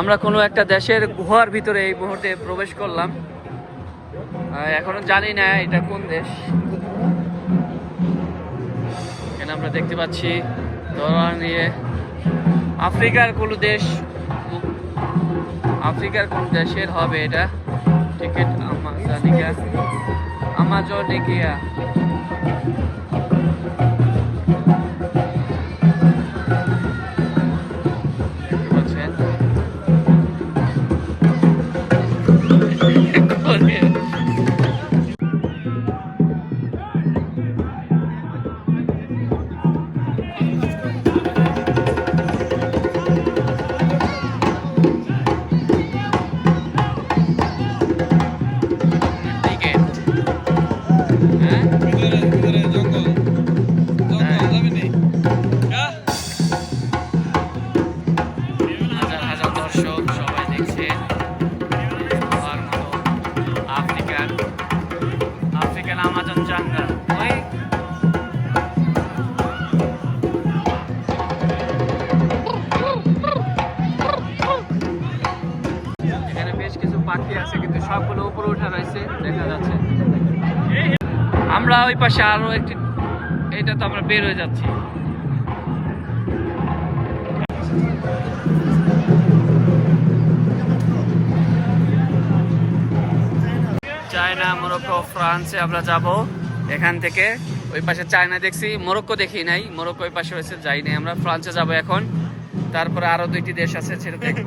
আমরা কোনো একটা দেশের গুহার ভিতরে এই মুহূর্তে প্রবেশ করলাম। এখনও জানি না এটা কোন দেশ। এখানে আমরা দেখতে পাচ্ছি, ধরা নিয়ে আফ্রিকার কোনো দেশ, আফ্রিকার কোন দেশের হবে এটা। টিকিট আমাজনিকা আমাজনিকিয়া কিছু পাখি আছে, কিন্তু সবগুলো উপরে উঠে রয়েছে, দেখা যাচ্ছে। আমরা ওই পাশে আরও একটি এটা তো আমরা বের হয়ে যাচ্ছি। চায়না, মরক্কো, ফ্রান্সে আমরা যাব। এখান থেকে ওই পাশে চায়না দেখছি। মরক্কো দেখি নাই। মরক্কো ওই পাশে হয়েছে, যাই নাই আমরা। ফ্রান্সে যাব এখন। তারপরে আরও দুইটি দেশ আছে, সেটা দেখব।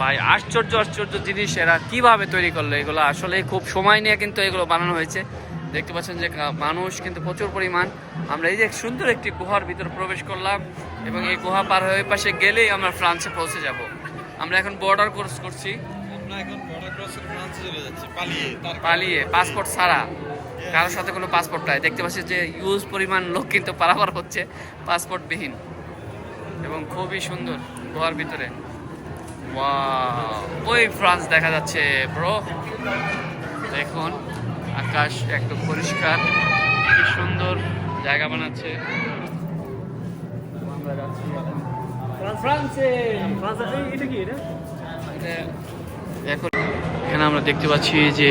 ভাই আশ্চর্য আশ্চর্য জিনিস এরা কীভাবে তৈরি করল এগুলো? আসলে খুব সময় নিয়ে কিন্তু এগুলো বানানো হয়েছে। দেখতে পাচ্ছেন যে মানুষ কিন্তু প্রচুর পরিমাণ। আমরা এই যে সুন্দর একটি গুহার ভিতরে প্রবেশ করলাম এবং এই গুহা পার হয়ে পাশে গেলেই আমরা ফ্রান্সে পৌঁছে যাব। আমরা এখন বর্ডার কোর্স করছি। পালিয়ে পাসপোর্ট ছাড়া। কারোর সাথে কোনো পাসপোর্ট নাই। দেখতে পাচ্ছি যে ইউজ পরিমাণ লোক কিন্তু পারাপার হচ্ছে। পাসপোর্টবিহীন এবং খুবই সুন্দর গুহার ভিতরে! ওই ফ্রান্স দেখা যাচ্ছে ব্রো দেখুন আকাশ একদম পরিষ্কার। কি সুন্দর জায়গা বানাচ্ছে। এখানে আমরা দেখতে পাচ্ছি যে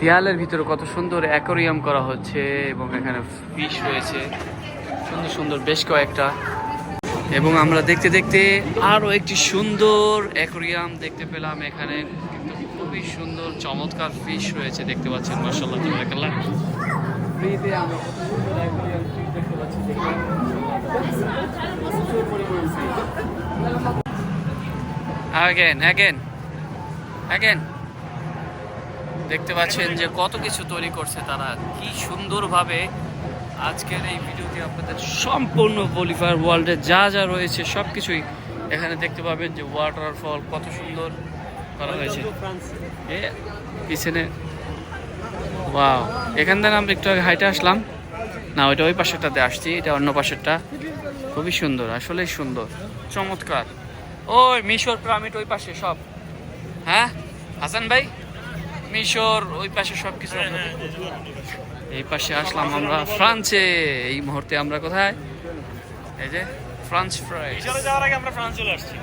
দেয়ালের ভিতরে কত সুন্দর অ্যাকোরিয়াম করা হচ্ছে এবং এখানে ফিশ রয়েছে। সুন্দর সুন্দর বেশ কয়েকটা এবং আমরা দেখতে দেখতে আরও একটি সুন্দর অ্যাকোরিয়াম দেখতে পেলাম এখানে কিন্তু খুবই সুন্দর চমৎকার ফিশ রয়েছে দেখতে পাচ্ছেন তাবারাকাল্লাহ ফ্রিতে আমরা ফিশ দেখতে পাচ্ছি। Again, again, again. দেখতে পাচ্ছেন যে কত কিছু তৈরি করছে তারা কি সুন্দরভাবে আজকের এই ভিডিওটি আপনাদের সম্পূর্ণ বলিভার ওয়ার্ল্ডে যা যা রয়েছে সব কিছুই এখানে দেখতে পাবেন যে ওয়াটারফল কত সুন্দর করা হয়েছে। এ পিছনে ওয়াও এখান থেকে আমরা একটু আগে হাইটে আসলাম। না ওইটা ওই পাশেরটাতে আসছি এটা অন্য পাশেরটা। খুবই সুন্দর আসলেই সুন্দর চমৎকার। ওই মিশর পিরামিড ওই পাশে সব। হ্যাঁ হাসান ভাই? মিশর ওই পাশে সব কিছু এই পাশে আসলাম আমরা ফ্রান্সে। এই মুহূর্তে আমরা কোথায়? এই যে ফ্রান্স ফ্রাই যাওয়ার আগে আমরা ফ্রান্স চলে আসছি।